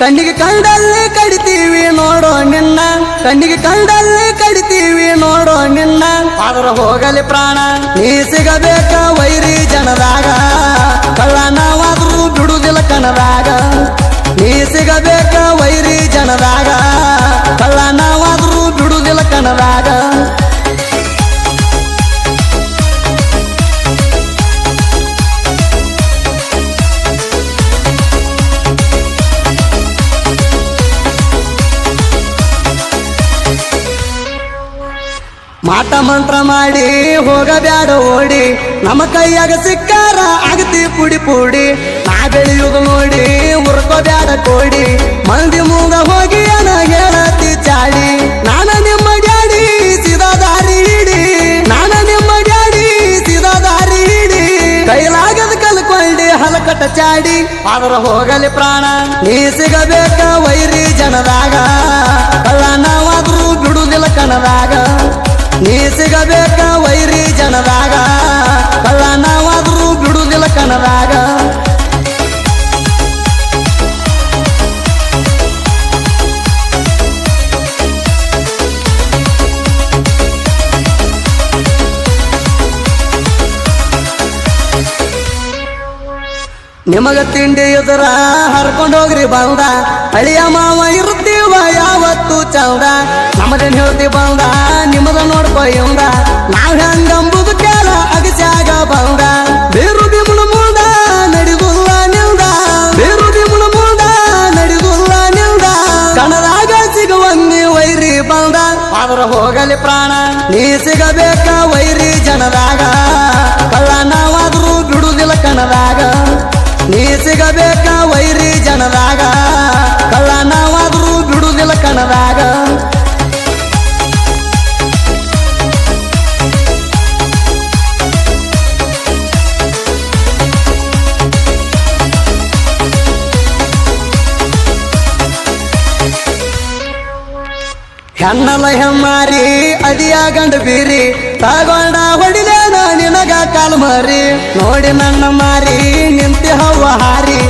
ಕಣ್ಣಿಗೆ ಕಂಡಲ್ಲಿ ಕಡಿತೀವಿ ನೋಡೋ ನಿನ್ನ. ಕಣ್ಣಿಗೆ ಕಂಡಲ್ಲಿ ಕಡಿತೀವಿ ನೋಡೋ ನಿನ್ನ. ಅದರ ಹೋಗಲಿ ಪ್ರಾಣ, ನೀ ಸಿಗಬೇಕ ವೈರಿ ಜನದಾಗ ಕಳ್ಳ ನಾವಾದ್ರೂ ಬಿಡುದಿಲ್ಲ ಕಣದಾಗ ನೀ ಸಿಗಬೇಕ ಮಾಟ ಮಂತ್ರ ಮಾಡಿ ಹೋಗಬ್ಯಾಡ ಓಡಿ, ನಮ್ಮ ಕೈಯಾಗ ಸಿಕ್ಕಾರ ಆಗತಿ ಪುಡಿ ಪುಡಿ. ನಾ ಬೆಳೆಯುವುದು ನೋಡಿ ಉರ್ಕೋಬ್ಯಾಡ ಕೋಡಿ. ಮಂದಿ ಮೂಗ ಹೋಗಿ ಅನ ಹೇಳತಿ ಚಾಡಿ. ನಾನ ನಿಮ್ಮ ಡ್ಯಾಡಿ ಸಿದಾ ದಾರಿ ಹಿಡಿ. ನಾನ ನಿಮ್ಮ ಡ್ಯಾಡಿ ಸಿದಾ ದಾರಿ ಹಿಡಿ. ಕೈಲಾಗದ ಕಲ್ಕೊಂಡಿ ಹಲಕಟ ಚಾಡಿ. ಆದ್ರ ಹೋಗಲಿ ಪ್ರಾಣ, ನೀ ಸಿಗಬೇಕ ವೈರಿ ಜನದಾಗ. ಅಲ್ಲ ನಾವಾದ್ರೂ ಬಿಡುದಿಲ್ಲ ಕಣದಾಗ ಸಿಗಬೇಕ ವೈರಿ ಜನದಾಗ ಕಳ್ಳ ನಾವಾದ್ರೂ ಬಿಡುದಿಲ್ಲ ಕಣದಾಗ ನಿಮಗ ತಿಂಡಿ ಎದುರ ಹರ್ಕೊಂಡೋಗ್ರಿ ಬಂದ ಅಳಿಯ ಮಾವ ಇರ್ತೀವ ಯಾವತ್ತು ಚೌಡ. ನಮ್ಮದೇನ್ ಹೇಳ್ತಿ ಬಂದ? ನಿಮ್ಮದ ನೋಡ್ಕೊ ಇವಂದ? ನಾವ್ ಹೆಂಗಂಬುದು ಕೇಳ, ಅಗಸ್ಯಾಗ ಬಂದ. ಬೇರು ಬಿಮುಳ ಮುಂದ ನಡಿಗುಲ್ಲ ನಿಲ್ದ. ಬೇರು ಬಿಮುಳ ಮುಂದ ನಡಿಗುಲ್ಲ ನಿಲ್ದ. ಕಣದಾಗ ಸಿಗುವಂಗಿ ವೈರಿ ಬಂದ. ಆದ್ರ ಹೋಗಲಿ ಪ್ರಾಣ, ನೀ ಸಿಗಬೇಕ ವೈರಿ ಜನದಾಗ ಕಳ್ಳ ನಾವಾದ್ರೂ ಬಿಡುದಿಲ್ಲ ಕಣದಾಗ. ನೀ ಸಿಗಬೇಕ ವೈರಿ ಜನದಾಗ ಹೆಣ್ಣಲ ಹೆಮ್ಮಾರಿ ಅಡಿಯಾಗಂಡ ಗಂಡ ಬೀರಿ, ತಗೊಂಡ ಹೊಡಿಲೇನ ನಿನಗ ಕಾಲ್ ಮಾರಿ. ನೋಡಿ ನನ್ನ ಮಾರಿ, ನಿಂತಿ ಹವ್ವ ಹಾರಿ.